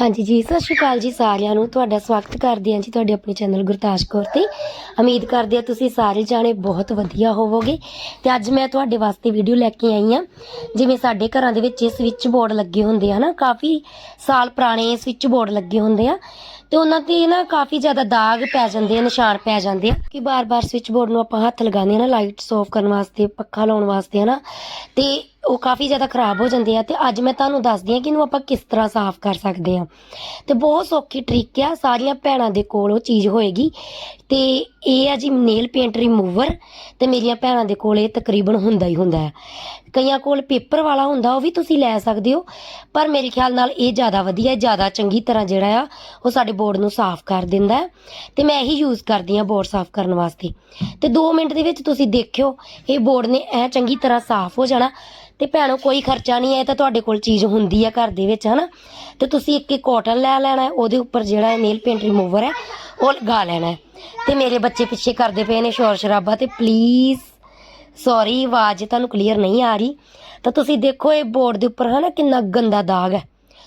ਹਾਂਜੀ ਜੀ, ਸਤਿ ਸ਼੍ਰੀ ਅਕਾਲ ਜੀ ਸਾਰਿਆਂ ਨੂੰ। ਤੁਹਾਡਾ ਸਵਾਗਤ ਕਰਦੇ ਹਾਂ ਜੀ ਤੁਹਾਡੇ ਆਪਣੇ ਚੈਨਲ ਗੁਰਤਾਜ ਕੌਰ ਤੇ। ਉਮੀਦ ਕਰਦੇ ਹਾਂ ਤੁਸੀਂ ਸਾਰੇ ਜਾਣੇ ਬਹੁਤ ਵਧੀਆ ਹੋਵੋਗੇ। ਤੇ ਅੱਜ ਮੈਂ ਤੁਹਾਡੇ ਵਾਸਤੇ ਵੀਡੀਓ ਲੈ ਕੇ ਆਈ ਹਾਂ। ਜਿਵੇਂ ਸਾਡੇ ਘਰਾਂ ਦੇ ਵਿੱਚ ਸਵਿੱਚ ਬੋਰਡ ਲੱਗੇ ਹੁੰਦੇ ਆ ਨਾ, ਕਾਫੀ ਸਾਲ ਪੁਰਾਣੇ ਸਵਿੱਚ ਬੋਰਡ ਲੱਗੇ ਹੁੰਦੇ ਆ। ਤੇ ਉਹਨਾਂ ਤੇ ਨਾ ਕਾਫੀ ਜ਼ਿਆਦਾ ਦਾਗ ਪੈ ਜਾਂਦੇ ਆ, ਨਿਸ਼ਾਨ ਪੈ ਜਾਂਦੇ ਆ ਕਿ ਬਾਰ-ਬਾਰ ਸਵਿੱਚ ਬੋਰਡ ਨੂੰ ਆਪਾਂ ਹੱਥ ਲਗਾਉਂਦੇ ਆ ਨਾ ਲਾਈਟਸ ਆਫ ਕਰਨ ਵਾਸਤੇ, ਪੱਖਾ ਲਾਉਣ ਵਾਸਤੇ, ਹਨਾ। ਤੇ ਉਹ ਕਾਫੀ ਜ਼ਿਆਦਾ ਖਰਾਬ ਹੋ ਜਾਂਦੇ ਆ ਤੇ ਅੱਜ ਮੈਂ ਤੁਹਾਨੂੰ ਦੱਸਦੀ ਆ ਕਿ ਇਹਨੂੰ ਆਪਾਂ ਕਿਸ ਤਰ੍ਹਾਂ ਸਾਫ਼ ਕਰ ਸਕਦੇ ਆ ਤੇ ਬਹੁਤ ਸੌਖੀ ਟ੍ਰਿਕ ਆ, ਸਾਰੀਆਂ ਭੈਣਾਂ ਦੇ ਕੋਲ ਉਹ ਚੀਜ਼ ਹੋਏਗੀ ਤੇ ਇਹ ਆ ਜੀ ਨੇਲ ਪੇਂਟ ਰਿਮੂਵਰ ਤੇ ਮੇਰੀਆਂ ਭੈਣਾਂ ਦੇ ਕੋਲ ਇਹ ਤਕਰੀਬਨ ਹੁੰਦਾ ਹੀ ਹੁੰਦਾ ਹੈ। ਕਈਆਂ ਕੋਲ ਪੇਪਰ ਵਾਲਾ ਹੁੰਦਾ, ਉਹ ਵੀ ਤੁਸੀਂ ਲੈ ਸਕਦੇ ਹੋ, ਪਰ ਮੇਰੇ ਖਿਆਲ ਨਾਲ ਇਹ ਜ਼ਿਆਦਾ ਵਧੀਆ, ਜ਼ਿਆਦਾ ਚੰਗੀ ਤਰ੍ਹਾਂ ਜਿਹੜਾ ਆ, ਉਹ ਸਾਡੇ ਬੋਰਡ ਨੂੰ ਸਾਫ਼ ਕਰ ਦਿੰਦਾ ਹੈ। ਤੇ ਮੈਂ ਇਹੀ ਯੂਜ਼ ਕਰਦੀ ਹਾਂ ਬੋਰਡ ਸਾਫ਼ ਕਰਨ ਵਾਸਤੇ। ਤੇ 2 ਮਿੰਟ ਦੇ ਵਿੱਚ ਤੁਸੀਂ ਦੇਖਿਓ, ਇਹ ਬੋਰਡ ਨੇ ਐ ਚੰਗੀ ਤਰ੍ਹਾਂ ਸਾਫ਼ ਹੋ ਜਾਣਾ। ਤੇ ਭੈਣੋ, ਕੋਈ ਖਰਚਾ ਨਹੀਂ ਹੈ ਤਾਂ ਤੁਹਾਡੇ ਕੋਲ ਚੀਜ਼ ਹੁੰਦੀ ਆ ਘਰ ਦੇ ਵਿੱਚ, ਹਨਾ। ਤੇ ਤੁਸੀਂ ਇੱਕ ਇੱਕ ਕਾਟਨ ਲੈ ਲੈਣਾ ਉਹਦੇ ਉੱਪਰ ਜਿਹੜਾ ਨੇਲ ਪੇਂਟ ਰਿਮੂਵਰ ਹੈ, ਉਹ ਲਗਾ ਲੈਣਾ ਤੇ ਮੇਰੇ ਬੱਚੇ ਪਿੱਛੇ ਕਰਦੇ ਪਏ ਨੇ ਸ਼ੋਰ ਸ਼ਰਾਬਾ ਤੇ ਪਲੀਜ਼ ਸੌਰੀ ਆਵਾਜ਼ ਤੁਹਾਨੂੰ ਕਲੀਅਰ ਨਹੀਂ ਆ ਰਹੀ। ਤਾਂ ਤੁਸੀਂ ਦੇਖੋ ਇਹ ਬੋਰਡ ਦੇ ਉੱਪਰ ਹਨਾ ਕਿੰਨਾ ਗੰਦਾ ਦਾਗ ਹੈ।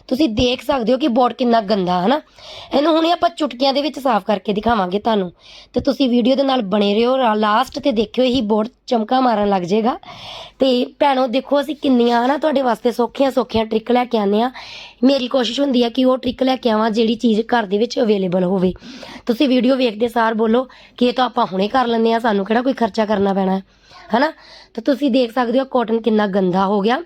ਤੁਸੀਂ ਦੇਖ ਸਕਦੇ ਹੋ ਕਿ ਬੋਰਡ ਕਿੰਨਾ ਗੰਦਾ ਹੈ ਨਾ ਇਹਨੂੰ ਹੁਣੇ ਆਪਾਂ ਚੁਟਕੀਆਂ ਦੇ ਵਿੱਚ ਸਾਫ਼ ਕਰਕੇ ਦਿਖਾਵਾਂਗੇ ਤੁਹਾਨੂੰ। ਤੇ ਤੁਸੀਂ ਵੀਡੀਓ ਦੇ ਨਾਲ ਬਣੇ ਰਹੋ ਲਾਸਟ ਤੇ ਦੇਖਿਓ, ਇਹੀ ਬੋਰਡ ਚਮਕਾ ਮਾਰਨ ਲੱਗ ਜਾਏਗਾ। ਤੇ ਭੈਣੋ, ਦੇਖੋ ਅਸੀਂ ਕਿੰਨੀਆਂ, ਹਨਾ, ਤੁਹਾਡੇ ਵਾਸਤੇ ਸੌਖੀਆਂ ਸੌਖੀਆਂ ਟ੍ਰਿਕ ਲੈ ਕੇ ਆਨੇ ਆ ਮੇਰੀ ਕੋਸ਼ਿਸ਼ ਹੁੰਦੀ ਆ ਕਿ ਉਹ ਟ੍ਰਿਕ ਲੈ ਕੇ ਆਵਾਂ, ਜਿਹੜੀ ਚੀਜ਼ ਘਰ ਦੇ ਵਿੱਚ ਅਵੇਲੇਬਲ ਹੋਵੇ। ਤੁਸੀਂ ਵੀਡੀਓ ਵੇਖਦੇ ਸਾਰ ਬੋਲੋ ਕਿ ਇਹ ਤਾਂ ਆਪਾਂ ਹੁਣੇ ਕਰ ਲੈਂਦੇ ਆ ਸਾਨੂੰ ਕਿਹੜਾ ਕੋਈ ਖਰਚਾ ਕਰਨਾ ਪੈਣਾ ਹੈ ਹਨਾ? ਤਾਂ ਤੁਸੀਂ ਦੇਖ ਸਕਦੇ ਹੋ ਕਾਟਨ ਕਿੰਨਾ ਗੰਦਾ ਹੋ ਗਿਆ।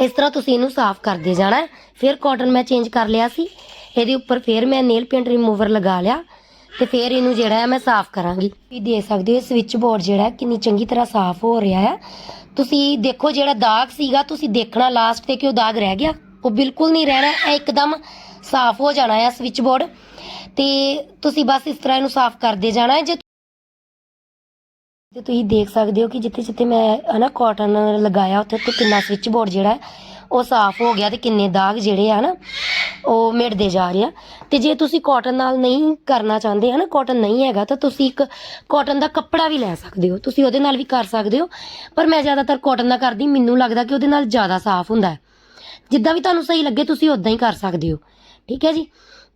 ਇਸ ਤਰ੍ਹਾਂ ਤੁਸੀਂ ਇਹਨੂੰ ਸਾਫ਼ ਕਰਦੇ ਜਾਣਾ ਫਿਰ ਕਾਟਨ ਮੈਂ ਚੇਂਜ ਕਰ ਲਿਆ ਸੀ। ਇਹਦੇ ਉੱਪਰ ਫਿਰ ਮੈਂ ਨੇਲ ਪੇਂਟ ਰਿਮੂਵਰ ਲਗਾ ਲਿਆ ਤੇ ਫਿਰ ਇਹਨੂੰ ਜਿਹੜਾ ਹੈ ਮੈਂ ਸਾਫ਼ ਕਰਾਂਗੀ। ਵੀ ਦੇਖ ਸਕਦੇ ਹੋ ਸਵਿਚ ਬੋਰਡ ਜਿਹੜਾ ਕਿੰਨੀ ਚੰਗੀ ਤਰ੍ਹਾਂ ਸਾਫ਼ ਹੋ ਰਿਹਾ ਹੈ। ਤੁਸੀਂ ਦੇਖੋ ਜਿਹੜਾ ਦਾਗ ਸੀਗਾ, ਤੁਸੀਂ ਦੇਖਣਾ ਲਾਸਟ ਤੇ ਕਿ ਉਹ ਦਾਗ ਰਹਿ ਗਿਆ? ਉਹ ਬਿਲਕੁਲ ਨਹੀਂ ਰਹਿਣਾ, ਇਹ ਇੱਕਦਮ ਸਾਫ਼ ਹੋ ਜਾਣਾ ਹੈ ਸਵਿਚ ਬੋਰਡ ਤੇ ਤੁਸੀਂ ਬਸ ਇਸ ਤਰ੍ਹਾਂ ਇਹਨੂੰ ਸਾਫ਼ ਕਰਦੇ ਜਾਣਾ ਹੈ। ਜੇ ਤੇ ਤੁਸੀਂ ਦੇਖ ਸਕਦੇ ਹੋ ਕਿ ਜਿੱਥੇ ਜਿੱਥੇ ਮੈਂ, ਹਨਾ ਕਾਟਨ ਲਗਾਇਆ ਉੱਥੇ ਉੱਥੇ ਕਿੰਨਾ ਸਵਿਚ ਬੋਰਡ ਜਿਹੜਾ ਉਹ ਸਾਫ਼ ਹੋ ਗਿਆ ਤੇ ਕਿੰਨੇ ਦਾਗ ਜਿਹੜੇ ਆ ਨਾ ਉਹ ਮਿਟਦੇ ਜਾ ਰਹੇ ਆ। ਤੇ ਜੇ ਤੁਸੀਂ ਕਾਟਨ ਨਾਲ ਨਹੀਂ ਕਰਨਾ ਚਾਹੁੰਦੇ, ਹਨਾ ਕਾਟਨ ਨਹੀਂ ਹੈਗਾ, ਤਾਂ ਤੁਸੀਂ ਇੱਕ ਕਾਟਨ ਦਾ ਕੱਪੜਾ ਵੀ ਲੈ ਸਕਦੇ ਹੋ। ਤੁਸੀਂ ਉਹਦੇ ਨਾਲ ਵੀ ਕਰ ਸਕਦੇ ਹੋ, ਪਰ ਮੈਂ ਜ਼ਿਆਦਾਤਰ ਕਾਟਨ ਦਾ ਕਰਦੀ, ਮੈਨੂੰ ਲੱਗਦਾ ਕਿ ਉਹਦੇ ਨਾਲ ਜ਼ਿਆਦਾ ਸਾਫ਼ ਹੁੰਦਾ ਹੈ। ਜਿੱਦਾਂ ਵੀ ਤੁਹਾਨੂੰ ਸਹੀ ਲੱਗੇ, ਤੁਸੀਂ ਉਦਾਂ ਹੀ ਕਰ ਸਕਦੇ ਹੋ। ਠੀਕ ਹੈ ਜੀ?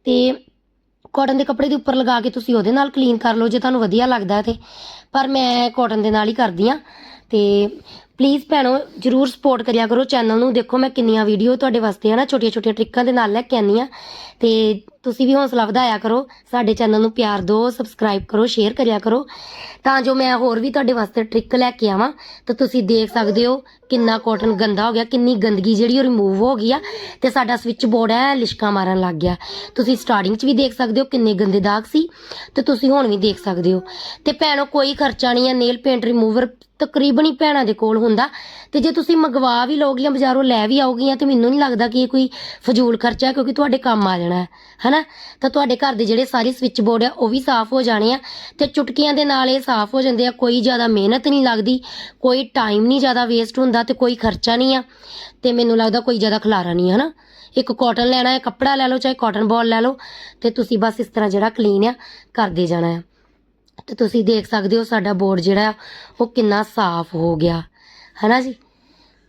ਤੇ ਕਾਟਨ ਦੇ ਕੱਪੜੇ ਦੇ ਉੱਪਰ ਲਗਾ ਕੇ ਤੁਸੀਂ ਉਹਦੇ ਨਾਲ ਕਲੀਨ ਕਰ ਲਓ, ਜੇ ਤੁਹਾਨੂੰ ਵਧੀਆ ਲੱਗਦਾ ਤੇ। ਪਰ ਮੈਂ ਕਾਟਨ ਦੇ ਨਾਲ ਹੀ ਕਰਦੀ ਆ ਤੇ ਪਲੀਜ਼ ਭੈਣੋ, ਜਰੂਰ ਸਪੋਰਟ ਕਰਿਆ ਕਰੋ ਚੈਨਲ ਨੂੰ। ਦੇਖੋ ਮੈਂ ਕਿੰਨੀਆਂ ਵੀਡੀਓ ਤੁਹਾਡੇ ਵਾਸਤੇ ਹਨਾ, ਛੋਟੀਆਂ ਛੋਟੀਆਂ ਟ੍ਰਿਕਾਂ ਦੇ ਨਾਲ ਲੈ ਕੇ ਆਨੀ ਆ। ਤੇ ਤੁਸੀਂ ਵੀ ਹੌਸਲਾ ਵਧਾਇਆ ਕਰੋ, ਸਾਡੇ ਚੈਨਲ ਨੂੰ ਪਿਆਰ ਦਿਓ ਸਬਸਕ੍ਰਾਈਬ ਕਰੋ ਸ਼ੇਅਰ ਕਰਿਆ ਕਰੋ। ਤਾਂ ਜੋ ਮੈਂ ਹੋਰ ਵੀ ਤੁਹਾਡੇ ਵਾਸਤੇ ਟ੍ਰਿਕ ਲੈ ਕੇ ਆਵਾਂ, ਤਾਂ ਤੁਸੀਂ ਦੇਖ ਸਕਦੇ ਹੋ ਕਿੰਨਾ ਕਾਟਨ ਗੰਦਾ ਹੋ ਗਿਆ, ਕਿੰਨੀ ਗੰਦਗੀ ਜਿਹੜੀ ਉਹ ਰਿਮੂਵ ਹੋ ਗਈ ਆ। ਤੇ ਸਾਡਾ ਸਵਿਚ ਬੋਰਡ ਹੈ ਲਿਸ਼ਕਾ ਮਾਰਨ ਲੱਗ ਗਿਆ। ਤੁਸੀਂ ਸਟਾਰਟਿੰਗ 'ਚ ਵੀ ਦੇਖ ਸਕਦੇ ਹੋ ਕਿੰਨੇ ਗੰਦੇ ਦਾਗ ਸੀ, ਤੇ ਤੁਸੀਂ ਹੁਣ ਵੀ ਦੇਖ ਸਕਦੇ ਹੋ। ਤੇ ਭੈਣੋ, ਕੋਈ ਖਰਚਾ ਨਹੀਂ ਹੈ ਨੇਲ ਪੇਂਟ ਰਿਮੂਵਰ ਤਕਰੀਬਨ ਹੀ ਭੈਣਾਂ ਦੇ ਕੋਲ ਹੁੰਦਾ। ਤੇ ਜੇ ਤੁਸੀਂ ਮੰਗਵਾ ਵੀ ਲਓਗੀਆਂ ਬਾਜ਼ਾਰੋਂ ਲੈ ਵੀ ਆਓਗੀਆਂ ਤੇ ਮੈਨੂੰ ਨਹੀਂ ਲੱਗਦਾ ਕਿ ਇਹ ਕੋਈ ਫਜ਼ੂਲ ਖਰਚਾ ਹੈ ਕਿਉਂਕਿ ਤੁਹਾਡੇ ਕੰਮ ਆ ਜਾਣਾ ਹੈ ਹਨਾ? ਤਾਂ ਤੁਹਾਡੇ ਘਰ ਦੇ ਜਿਹੜੇ ਸਾਰੇ ਸਵਿਚ ਬੋਰਡ ਆ ਉਹ ਵੀ ਸਾਫ਼ ਹੋ ਜਾਣੇ ਆ ਤੇ ਚੁਟਕੀਆਂ ਦੇ ਨਾਲ ਇਹ ਸਾਫ਼ ਹੋ ਜਾਂਦੇ ਆ ਕੋਈ ਜ਼ਿਆਦਾ ਮਿਹਨਤ ਨਹੀਂ ਲੱਗਦੀ ਕੋਈ ਟਾਈਮ ਨਹੀਂ ਜ਼ਿਆਦਾ ਵੇਸਟ ਹੁੰਦਾ ਤੇ ਕੋਈ ਖਰਚਾ ਨਹੀਂ ਆ ਤੇ ਮੈਨੂੰ ਲੱਗਦਾ ਕੋਈ ਜ਼ਿਆਦਾ ਖਲਾਰਾ ਨਹੀਂ ਹੈ ਹਨਾ? ਇੱਕ ਕਾਟਨ ਲੈਣਾ ਹੈ ਕੱਪੜਾ ਲੈ ਲਓ ਚਾਹੇ ਕਾਟਨ ਬਾਲ ਲੈ ਲਓ ਤੇ ਤੁਸੀਂ ਬਸ ਇਸ ਤਰ੍ਹਾਂ ਜਿਹੜਾ ਕਲੀਨ ਆ ਕਰਦੇ ਜਾਣਾ ਹੈ। ਤੇ ਤੁਸੀਂ ਦੇਖ ਸਕਦੇ ਹੋ ਸਾਡਾ ਬੋਰਡ ਜਿਹੜਾ ਆ, ਉਹ ਕਿੰਨਾ ਸਾਫ਼ ਹੋ ਗਿਆ। ਹਨਾ ਜੀ?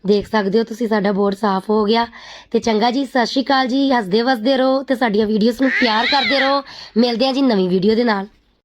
ਦੇਖ ਸਕਦੇ ਹੋ ਤੁਸੀਂ ਸਾਡਾ ਬੋਰਡ ਸਾਫ਼ ਹੋ ਗਿਆ ਤੇ ਚੰਗਾ ਜੀ, ਸਤਿ ਸ਼੍ਰੀ ਅਕਾਲ ਜੀ। ਹੱਸਦੇ ਵਸਦੇ ਰਹੋ ਤੇ ਸਾਡੀਆਂ ਵੀਡੀਓਜ਼ ਨੂੰ ਪਿਆਰ ਕਰਦੇ ਰਹੋ। ਮਿਲਦੇ ਹਾਂ ਜੀ ਨਵੀਂ ਵੀਡੀਓ ਦੇ ਨਾਲ।